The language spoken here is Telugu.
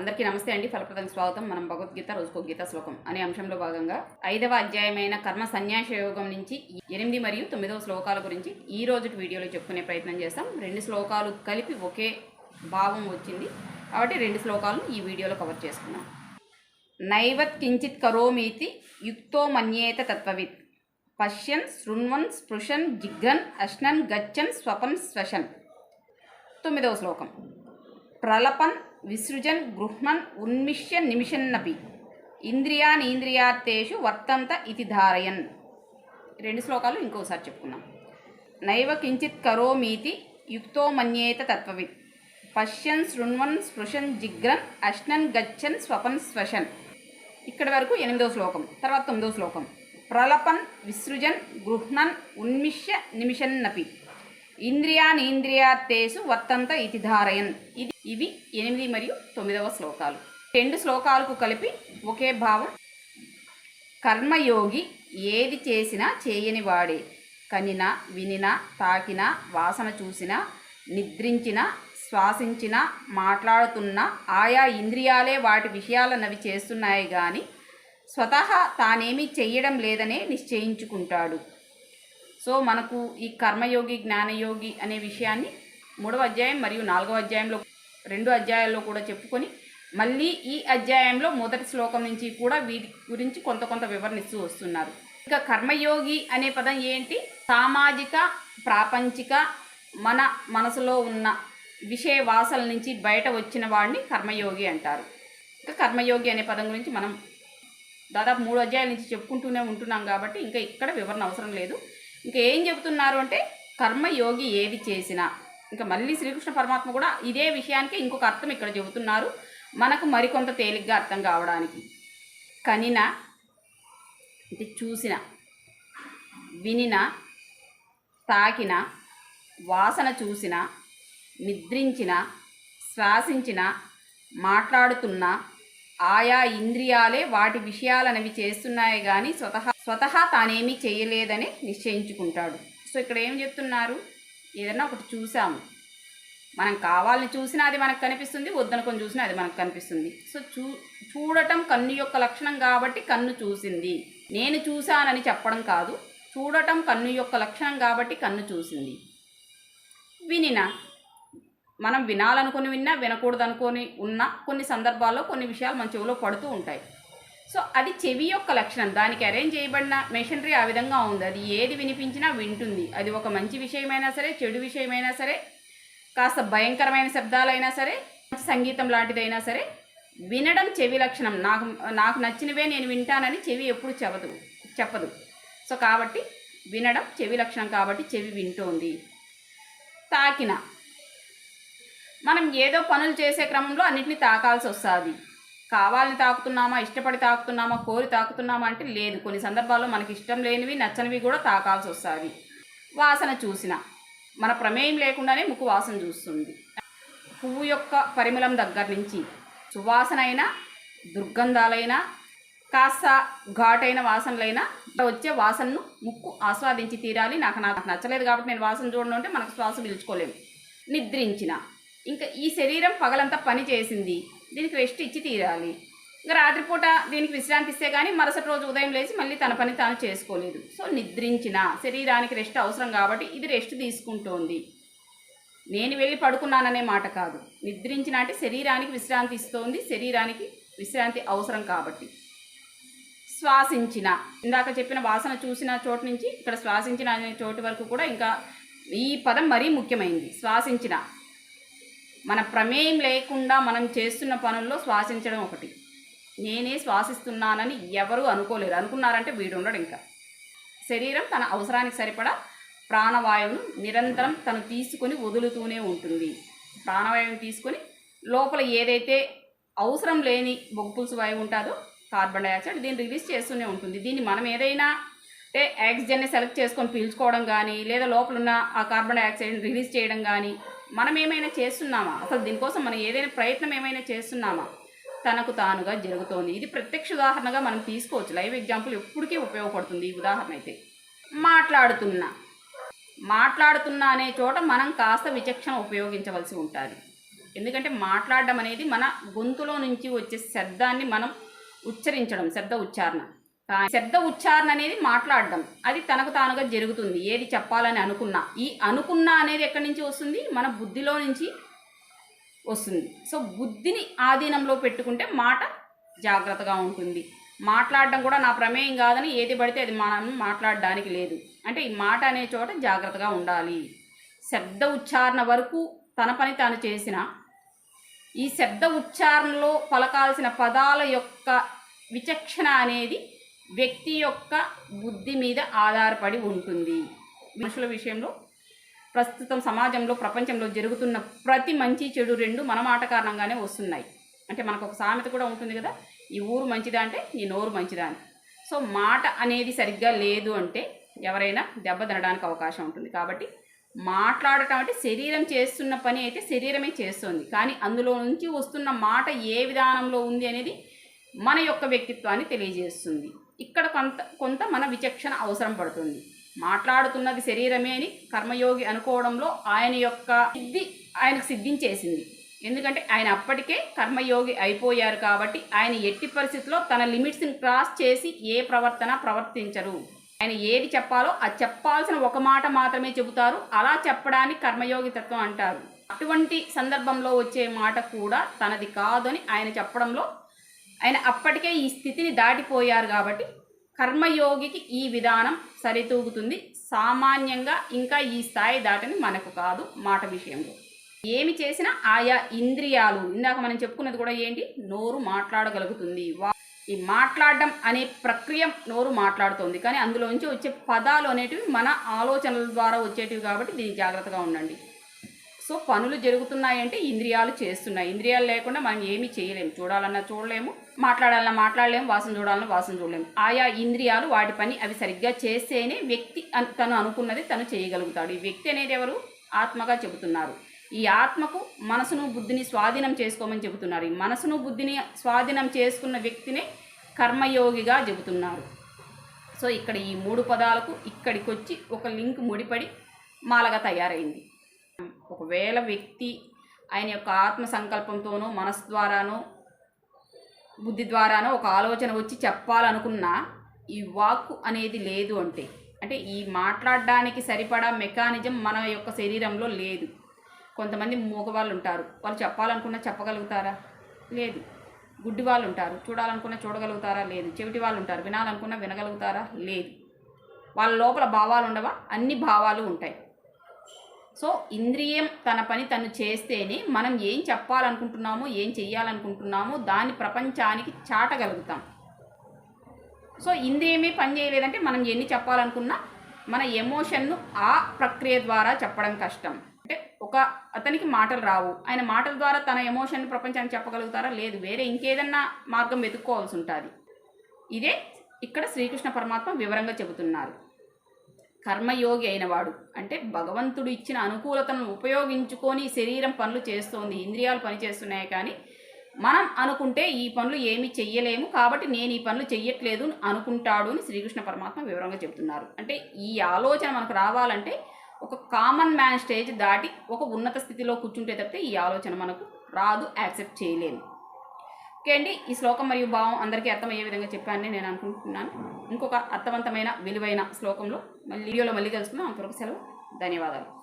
అందరికీ నమస్తే అండి. ఫలప్రదం స్వాగతం. మనం భగవద్గీత రోజుకో గీత శ్లోకం అనే అంశంలో భాగంగా ఐదవ అధ్యాయమైన కర్మ సన్యాస యోగం నుంచి ఎనిమిది మరియు తొమ్మిదవ శ్లోకాల గురించి ఈ రోజు వీడియోలో చెప్పుకునే ప్రయత్నం చేస్తాం. రెండు శ్లోకాలు కలిపి ఒకే భావం వచ్చింది. కాబట్టి రెండు శ్లోకాలను ఈ వీడియోలో కవర్ చేసుకున్నాం నైవత్ కించిత్ కరోమీతి యుక్తో మన్యేత తత్వవిత్. పశ్యన్ శృణ్వన్ స్పృశన్ జిగ్రన్ అశ్నన్ గచ్చన్ స్వపన్ స్వశన్. తొమ్మిదవ శ్లోకం. ప్రలపన్ విసృజన్ గృహ్మన్ ఉన్మిష్య నిమిషన్నపి. ఇంద్రియానీంద్రియార్థేషు వర్తంత ఇది ధారయన్. రెండు శ్లోకాలు ఇంకోసారి చెప్పుకున్నాం నైవ కించిత్ కరోమీతి యుక్తో మన్యేత తత్వవిత్ పశ్యన్ శృణ్వన్ స్పృశన్ జిగ్రన్ అశ్నన్ గచ్చన్ స్వపన్ స్వశన్. ఇక్కడి వరకు ఎనిమిదో శ్లోకం తర్వాత తొమ్మిదో శ్లోకం. ప్రలపన్ విసృజన్ గృహ్ణన్ ఉన్మిష్య నిమిషన్నపి. ఇంద్రియానీంద్రియార్థేషు వర్తంత ఇతి ధారయన్. ఇది ఇవి ఎనిమిది మరియు తొమ్మిదవ శ్లోకాలు. రెండు శ్లోకాలకు కలిపి ఒకే భావం. కర్మయోగి ఏది చేసినా చేయని వాడే. కనినా వినినా తాకినా వాసన చూసినా నిద్రించినా శ్వాసించినా మాట్లాడుతున్నా ఆయా ఇంద్రియాలే వాటి విషయాలన్నవి చేస్తున్నాయి కానీ స్వతహా తానేమీ చెయ్యడం లేదనే నిశ్చయించుకుంటాడు. సో మనకు ఈ కర్మయోగి జ్ఞానయోగి అనే విషయాన్ని మూడవ అధ్యాయం మరియు నాలుగవ అధ్యాయంలో రెండు అధ్యాయాల్లో కూడా చెప్పుకొని మళ్ళీ ఈ అధ్యాయంలో మొదటి శ్లోకం నుంచి కూడా వీటి గురించి కొంత కొంత వివరణిస్తూ వస్తున్నారు. ఇక కర్మయోగి అనే పదం ఏంటి? సామాజిక ప్రాపంచిక మన మనసులో ఉన్న విషయ వాసల నుంచి బయట వచ్చిన వాడిని కర్మయోగి అంటారు. ఇంకా కర్మయోగి అనే పదం గురించి మనం దాదాపు మూడు అధ్యాయాల నుంచి చెప్పుకుంటూనే ఉంటున్నాం కాబట్టి ఇంకా ఇక్కడ వివరణ అవసరం లేదు. ఇంకా ఏం చెబుతున్నారు అంటే కర్మయోగి ఏది చేసినా. ఇంకా మళ్ళీ శ్రీకృష్ణ పరమాత్మ కూడా ఇదే విషయానికి ఇంకొక అర్థం ఇక్కడ చెబుతున్నారు. మనకు మరికొంత తేలిగ్గా అర్థం కావడానికి. కనిన అంటే చూసిన వినిన తాకిన వాసన చూసిన నిద్రించిన శ్వాసించిన మాట్లాడుతున్న ఆయా ఇంద్రియాలే వాటి విషయాలనవి చేస్తున్నాయి కానీ స్వతహా స్వతహా తానేమీ చేయలేదని నిశ్చయించుకుంటాడు. సో ఇక్కడ ఏం చెప్తున్నారు? ఏదన్నా ఒకటి చూసాము. మనం కావాలని చూసినా అది మనకు కనిపిస్తుంది వద్దనుకొని చూసినా అది మనకు కనిపిస్తుంది. సో చూ చూడటం కన్ను యొక్క లక్షణం కాబట్టి కన్ను చూసింది. నేను చూశానని చెప్పడం కాదు చూడటం కన్ను యొక్క లక్షణం కాబట్టి కన్ను చూసింది. వినినా? మనం వినాలనుకుని విన్నా వినకూడదు అనుకొని ఉన్న కొన్ని సందర్భాల్లో కొన్ని విషయాలు మన చెవిలో పడుతూ ఉంటాయి. సో అది చెవి యొక్క లక్షణం. దానికి అరేంజ్ చేయబడిన మెషినరీ ఆ విధంగా ఉంది. అది ఏది వినిపించినా వింటుంది. అది ఒక మంచి విషయమైనా సరే చెడు విషయమైనా సరే కాస్త భయంకరమైన శబ్దాలైనా సరే మంచి సంగీతం లాంటిదైనా సరే వినడం చెవి లక్షణం. నాకు నాకు నచ్చినవే నేను వింటానని చెవి ఎప్పుడు చెప్పదు చెప్పదు. సో కాబట్టి వినడం చెవి లక్షణం కాబట్టి చెవి వింటోంది. తాకిన మనం ఏదో పనులు చేసే క్రమంలో అన్నింటినీ తాకాల్సి వస్తుంది. కావాలని తాకుతున్నామా ఇష్టపడి తాకుతున్నామా కోరి తాకుతున్నామా అంటే లేదు. కొన్ని సందర్భాల్లో మనకి ఇష్టం లేనివి నచ్చనివి కూడా తాకాల్సి వస్తుంది. వాసన చూసిన మన ప్రమేయం లేకుండానే ముక్కు వాసన చూస్తుంది. పువ్వు యొక్క పరిమళం దగ్గర నుంచి సువాసన అయినా దుర్గంధాలైనా కాస్త ఘాటైన వాసనలైనా వచ్చే వాసనను ముక్కు ఆస్వాదించి తీరాలి. నాకు నాకు నచ్చలేదు కాబట్టి నేను వాసన చూడడం అంటే మనకు శ్వాస పిలుచుకోలేము నిద్రించిన ఇంకా ఈ శరీరం పగలంతా పని చేసింది. దీనికి రెస్ట్ ఇచ్చి తీరాలి. ఇంకా రాత్రిపూట దీనికి విశ్రాంతి ఇస్తే కానీ మరుసటి రోజు ఉదయం లేచి మళ్ళీ తన పని తాను చేసుకోలేదు. సో నిద్రించిన. శరీరానికి రెస్ట్ అవసరం కాబట్టి ఇది రెస్ట్ తీసుకుంటోంది. నేను వెళ్ళి పడుకున్నాననే మాట కాదు. నిద్రించిన అంటే శరీరానికి విశ్రాంతి ఇస్తోంది. శరీరానికి విశ్రాంతి అవసరం కాబట్టి. శ్వాసించిన. ఇందాక చెప్పిన వాసన చూసిన చోటు నుంచి ఇక్కడ శ్వాసించిన అనే చోటు వరకు కూడా ఇంకా ఈ పదం మరీ ముఖ్యమైంది. శ్వాసించిన. మన ప్రమేయం లేకుండా మనం చేస్తున్న పనుల్లో శ్వాసించడం ఒకటి. నేనే శ్వాసిస్తున్నానని ఎవరు అనుకోలేరు అనుకున్నారంటే వీడు ఉండడు ఇంకా. శరీరం తన అవసరానికి సరిపడా ప్రాణవాయువును నిరంతరం తను తీసుకొని వదులుతూనే ఉంటుంది. ప్రాణవాయువుని తీసుకొని లోపల ఏదైతే అవసరం లేని బొగ్గుపులుసు వాయువు ఉంటుందో కార్బన్ డైఆక్సైడ్ దీన్ని రిలీజ్ చేస్తూనే ఉంటుంది. దీన్ని మనం ఏదైనా అంటే ఆక్సిజన్ని సెలెక్ట్ చేసుకొని పీల్చుకోవడం కానీ లేదా లోపల ఉన్న ఆ కార్బన్ డైఆక్సైడ్ని రిలీజ్ చేయడం కానీ మనం ఏమైనా చేస్తున్నామా? అసలు దీనికోసం మనం ఏదైనా ప్రయత్నం ఏమైనా చేస్తున్నామా? తనకు తానుగా జరుగుతోంది. ఇది ప్రత్యక్ష ఉదాహరణగా మనం తీసుకోవచ్చు. లైవ్ ఎగ్జాంపుల్ ఎప్పటికీ ఉపయోగపడుతుంది ఈ ఉదాహరణ అయితే. మాట్లాడుతున్నా. మాట్లాడుతున్నా అనే చోట మనం కాస్త విచక్షణ ఉపయోగించవలసి ఉంటుంది. ఎందుకంటే మాట్లాడడం అనేది మన గొంతులో నుంచి వచ్చే శబ్దాన్ని మనం ఉచ్చరించడం శబ్ద ఉచ్చారణ. కానీ శబ్ద ఉచ్చారణ అనేది మాట్లాడడం. అది తనకు తానుగా జరుగుతుంది. ఏది చెప్పాలని అనుకున్నా. ఈ అనుకున్నా అనేది ఎక్కడి నుంచి వస్తుంది? మన బుద్ధిలో నుంచి వస్తుంది. సో బుద్ధిని ఆధీనంలో పెట్టుకుంటే మాట జాగ్రత్తగా ఉంటుంది. మాట్లాడడం కూడా నా ప్రమేయం కాదని ఏది పడితే అది మనం మాట్లాడడానికి లేదు. అంటే ఈ మాట అనే చోట జాగ్రత్తగా ఉండాలి. శబ్ద ఉచ్చారణ వరకు తన పని తాను చేసిన ఈ శబ్ద ఉచ్చారణలో పలకాల్సిన పదాల యొక్క విచక్షణ అనేది వ్యక్తి యొక్క బుద్ధి మీద ఆధారపడి ఉంటుంది. మనుషుల విషయంలో ప్రస్తుతం సమాజంలో ప్రపంచంలో జరుగుతున్న ప్రతి మంచి చెడు రెండు మన మాట కారణంగానే వస్తున్నాయి. అంటే మనకు ఒక సామెత కూడా ఉంటుంది కదా ఈ ఊరు మంచిదా అంటే నీ నోరు మంచిదా అని. సో మాట అనేది సరిగ్గా లేదు అంటే ఎవరైనా దెబ్బ తినడానికి అవకాశం ఉంటుంది. కాబట్టి మాట్లాడటం అంటే శరీరం చేస్తున్న పని అయితే శరీరమే చేస్తుంది. కానీ అందులో నుంచి వస్తున్న మాట ఏ విధానంలో ఉంది అనేది మన యొక్క వ్యక్తిత్వాన్ని తెలియజేస్తుంది. ఇక్కడ కొంత కొంత మన విచక్షణ అవసరం పడుతుంది. మాట్లాడుతున్నది శరీరమే అని కర్మయోగి అనుకోవడంలో ఆయన యొక్క సిద్ధి ఆయనకు సిద్ధించేసింది. ఎందుకంటే ఆయన అప్పటికే కర్మయోగి అయిపోయారు కాబట్టి ఆయన ఎట్టి పరిస్థితిలో తన లిమిట్స్ని క్రాస్ చేసి ఏ ప్రవర్తన ప్రవర్తించరు. ఆయన ఏది చెప్పాలో అది చెప్పాల్సిన ఒక మాట మాత్రమే చెబుతారు. అలా చెప్పడానికి కర్మయోగి తత్వం అంటారు. అటువంటి సందర్భంలో వచ్చే మాట కూడా తనది కాదని ఆయన చెప్పడంలో ఆయన అప్పటికే ఈ స్థితిని దాటిపోయారు కాబట్టి కర్మయోగికి ఈ విధానం సరితూగుతుంది. సామాన్యంగా ఇంకా ఈ స్థాయి దాటని మనకు కాదు మాట విషయంలో. ఏమి చేసినా ఆయా ఇంద్రియాలు ఇందాక మనం చెప్పుకున్నది కూడా ఏంటి? నోరు మాట్లాడగలుగుతుంది. వా- ఈ మాట్లాడడం అనే ప్రక్రియ నోరు మాట్లాడుతోంది. కానీ అందులోంచి వచ్చే పదాలు అనేటివి మన ఆలోచనల ద్వారా వచ్చేటివి కాబట్టి దీనికి జాగ్రత్తగా ఉండండి. సో పనులు జరుగుతున్నాయంటే ఇంద్రియాలు చేస్తున్నాయి. ఇంద్రియాలు లేకుండా మనం ఏమీ చేయలేము. చూడాలన్నా చూడలేము. మాట్లాడాలన్నా మాట్లాడలేము. వాసన చూడాలన్నా వాసన చూడలేము. ఆయా ఇంద్రియాలు వాటి పని అవి సరిగ్గా చేస్తేనే వ్యక్తి తను అనుకున్నది తను చేయగలుగుతాడు. ఈ వ్యక్తి అనేది ఎవరు? ఆత్మగా చెబుతున్నారు. ఈ ఆత్మకు మనసును బుద్ధిని స్వాధీనం చేసుకోమని చెబుతున్నారు. ఈ మనసును బుద్ధిని స్వాధీనం చేసుకున్న వ్యక్తినే కర్మయోగిగా చెబుతున్నారు. సో ఇక్కడ ఈ మూడు పదాలకు ఇక్కడికి వచ్చి ఒక లింక్ ముడిపడి మాలగా తయారైంది. ఒకవేళ వ్యక్తి ఆయన యొక్క ఆత్మ సంకల్పంతోనూ మనసు ద్వారానో బుద్ధి ద్వారానో ఒక ఆలోచన వచ్చి చెప్పాలనుకున్నా ఈ వాక్కు అనేది లేదు అంటే. అంటే ఈ మాట్లాడడానికి సరిపడా మెకానిజం మన యొక్క శరీరంలో లేదు. కొంతమంది మూగవాళ్ళు ఉంటారు. వాళ్ళు చెప్పాలనుకున్నా చెప్పగలుగుతారా? లేదు. గుడ్డి వాళ్ళు ఉంటారు. చూడాలనుకున్నా చూడగలుగుతారా? లేదు. చెవిటి వాళ్ళు ఉంటారు. వినాలనుకున్నా వినగలుగుతారా? లేదు. వాళ్ళ లోపల భావాలు ఉండవా? అన్ని భావాలు ఉంటాయి. సో ఇంద్రియం తన పని తను చేస్తేనే మనం ఏం చెప్పాలనుకుంటున్నామో ఏం చెయ్యాలనుకుంటున్నామో దాన్ని ప్రపంచానికి చాటగలుగుతాం. సో ఇంద్రియమే పని చేయలేదంటే మనం ఎన్ని చెప్పాలనుకున్నా మన ఎమోషన్ను ఆ ప్రక్రియ ద్వారా చెప్పడం కష్టం. అంటే ఒక అతనికి మాటలు రావు. ఆయన మాటల ద్వారా తన ఎమోషన్ ప్రపంచానికి చెప్పగలుగుతారా? లేదు. వేరే ఇంకేదన్నా మార్గం వెతుక్కోవాల్సి ఉంటుంది. ఇదే ఇక్కడ శ్రీకృష్ణ పరమాత్మ వివరంగా చెబుతున్నారు. కర్మయోగి అయినవాడు అంటే భగవంతుడు ఇచ్చిన అనుకూలతను ఉపయోగించుకొని శరీరం పనులు చేస్తోంది ఇంద్రియాలు పనిచేస్తున్నాయి కానీ మనం అనుకుంటే ఈ పనులు ఏమి చెయ్యలేము. కాబట్టి నేను ఈ పనులు చెయ్యట్లేదు అని అనుకుంటాడు అని శ్రీకృష్ణ పరమాత్మ వివరంగా చెబుతున్నారు. అంటే ఈ ఆలోచన మనకు రావాలంటే ఒక కామన్ మ్యాన్ స్టేజ్ దాటి ఒక ఉన్నత స్థితిలో కూర్చుంటే తప్పితే ఈ ఆలోచన మనకు రాదు యాక్సెప్ట్ చేయలేము. ఓకే అండి. ఈ శ్లోకం మరియు భావం అందరికీ అర్థమయ్యే విధంగా చెప్పానని నేను అనుకుంటున్నాను. ఇంకొక అర్థవంతమైన విలువైన శ్లోకంలో మళ్ళీ వీడియోలో మళ్ళీ కలుసుకుందాం. అంతవరకు సెలవు. ధన్యవాదాలు.